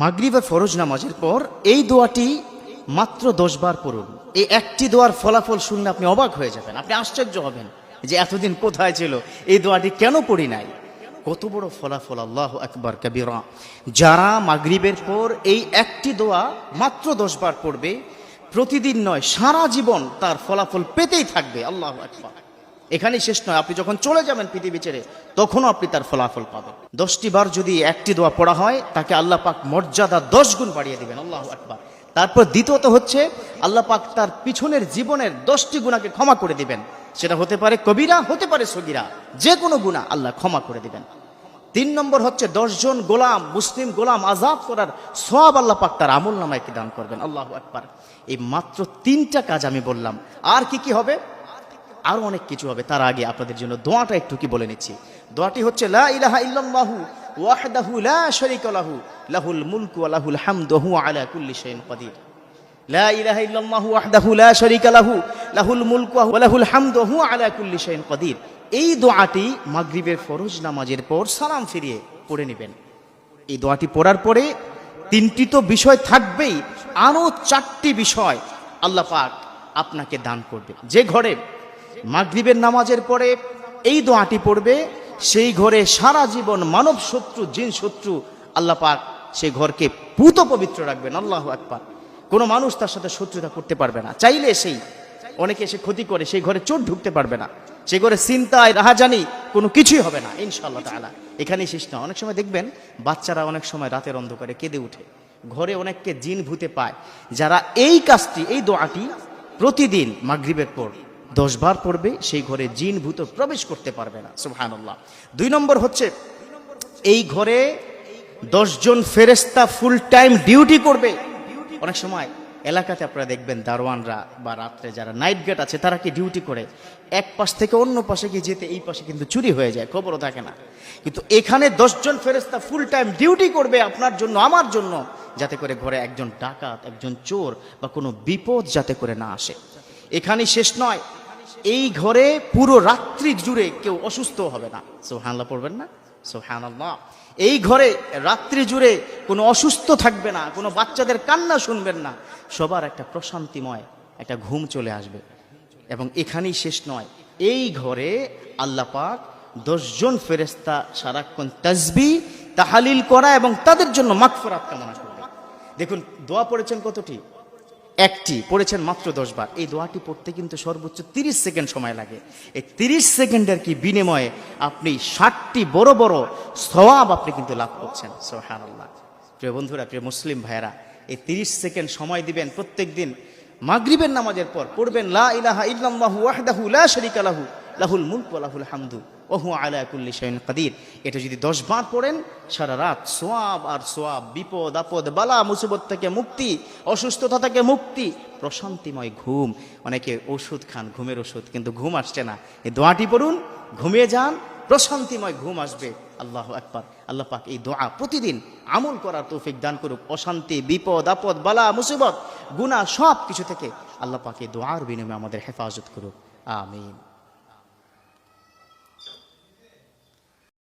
মাগরিবের ফরজ নামাজের পর এই দোয়াটি মাত্র দশ বার পড়ুন। এই একটি দোয়ার ফলাফল শুনলে আপনি অবাক হয়ে যাবেন, আপনি আশ্চর্য হবেন যে এতদিন কোথায় ছিল, এই দোয়াটি কেন পড়ি নাই? কত বড় ফলাফল, আল্লাহ আকবর, কবিরা। যারা মাগরিবের পর এই একটি দোয়া মাত্র দশ বার পড়বে, প্রতিদিন নয়, সারা জীবন তার ফলাফল পেতেই থাকবে, আল্লাহ আকবর। এখানেই শেষ নয়। আপনি যখন চলে যাবেন পৃথিবী ছেড়ে, তখনও আপনি তার ফলাফল পাবেন। দশটি বার যদি একটি দোয়া পড়া হয়, তাকে আল্লাহ পাক মর্যাদা দশ গুণ বাড়িয়ে দিবেন। আল্লাহ আকবার। তারপর দ্বিতীয়ত হচ্ছে, আল্লাহ পাক তার পিছনের জীবনের দশটি গুণাকে ক্ষমা করে দিবেন। সেটা হতে পারে কবিরা, হতে পারে সগিরা। যে কোনো গুণা আল্লাহ ক্ষমা করে দিবেন। তিন নম্বর হচ্ছে দশজন গোলাম, মুসলিম গোলাম আজাদ করার সব আল্লাহ পাক তার আমল নামায় দান করবেন। আল্লাহ আকবার। এই মাত্র তিনটা কাজ আমি বললাম। আর কি কি হবে? আরও অনেক কিছু হবে। তার আগে আপনাদের জন্য দোয়াটা একটু কি বলে নিচ্ছি। দোয়াটি হচ্ছে, লা ইলাহা লা লাহুল ওয়াহদাহু লা লাহু, লাহুল এই দোয়াটি মাগরিবের ফরজ নামাজের পর সালাম ফিরিয়ে পড়ে নেবেন। এই দোয়াটি পড়ার পরে তিনটি তো বিষয় থাকবেই আরও চারটি বিষয় আল্লাহ পাক আপনাকে দান করবে যে ঘরে মাগরিবের নামাজের পরে এই দোয়াটি পড়বে, সেই ঘরে সারা জীবন মানব শত্রু, জিন শত্রু, আল্লাহ পাক সেই ঘরকে পুত পবিত্র রাখবেন, আল্লাহ আকবার। কোনো মানুষ তার সাথে শত্রুতা করতে পারবে না। চাইলে সেই, অনেকে এসে ক্ষতি করে, সেই ঘরে চোট ঢুকতে পারবে না। সে ঘরে চিন্তায় রাহাজানি কোনো কিছুই হবে না, ইনশাআল্লাহ তাআলা। এখানেই শেষ না। অনেক সময় দেখবেন, বাচ্চারা অনেক সময় রাতের অন্ধকারে কেঁদে উঠে। ঘরে অনেককে জিন ভূতে পায়। যারা এই কাজটি, এই দোয়াটি প্রতিদিন মাগরিবের পর দশ বার পড়বে, সেই ঘরে জিন ভূত প্রবেশ করতে পারবে না। সুবহানাল্লাহ। দুই নম্বর হচ্ছে, এই ঘরে দশজন ফেরেস্তা ফুল টাইম ডিউটি করবে। অনেক সময় এলাকাতে আপনারা দেখবেন দারোয়ানরা বা রাত্রে যারা নাইট গেট আছে, তারা কি ডিউটি করে? এক পাশ থেকে অন্য পাশে গিয়ে যেতে, এই পাশে কিন্তু চুরি হয়ে যায়, খবরও থাকে না। কিন্তু এখানে দশজন ফেরেস্তা ফুল টাইম ডিউটি করবে আপনার জন্য, আমার জন্য, যাতে করে ঘরে একজন ডাকাত, একজন চোর বা কোনো বিপদ যাতে করে না আসে। এখানেই শেষ নয়। এই ঘরে পুরো রাত্রি জুড়ে কেউ অসুস্থ হবে না। সোহানলা পড়বেন না? সোহানাল্লাহ এই ঘরে রাত্রি জুড়ে কোনো অসুস্থ থাকবে না, কোনো বাচ্চাদের কান্না শুনবেন না। সবার একটা প্রশান্তিময় একটা ঘুম চলে আসবে। এবং এখানেই শেষ নয়। এই ঘরে আল্লাহ পাক দশজন ফেরেস্তা সারাক্ষণ তাজবি তাহালিল করা এবং তাদের জন্য মাগফিরাত কামনা করবে। দেখুন, দোয়া পড়েছেন কতটি? একটি, পড়েছেন মাত্র দশ বার এই দোয়াটি পড়তে কিন্তু সর্বোচ্চ তিরিশ সেকেন্ড সময় লাগে। এই তিরিশ সেকেন্ডের কি বিনিময়ে আপনি ষাটটি বড় বড় সওয়াব আপনি কিন্তু লাভ করছেন। সোহান আল্লাহ প্রিয় বন্ধুরা, প্রিয় মুসলিম ভাইয়েরা, এই তিরিশ সেকেন্ড সময় দিবেন প্রত্যেক দিন। মাগরিবের নামাজের পর পড়বেন, লা ইলাহা ওয়াহদাহু লা শারীকা লাহু। লাহুল মুলক লাহুল হামদু ওহু আলা কুল্লি শাইইন কাদির। এটা যদি দশ বার পড়েন, সারা রাত সোয়াব আর সোয়াব, বিপদ, আপদ, বালা, মুসিবত থেকে মুক্তি, অসুস্থতা থেকে মুক্তি, প্রশান্তিময় ঘুম। অনেকে ওষুধ খান, ঘুমের ওষুধ, কিন্তু ঘুম আসছে না। এই দোয়াটি পড়ুন, ঘুমিয়ে যান, প্রশান্তিময় ঘুম আসবে। আল্লাহ আকবার। আল্লাহ পাক এই দোয়া প্রতিদিন আমল করার তৌফিক দান করুক। অশান্তি, বিপদ, আপদ, বালা, মুসিবত, গুনাহ সব কিছু থেকে আল্লাহ পাক এই দোয়ার বিনিময়ে আমাদের হেফাজত করুক। আমিন।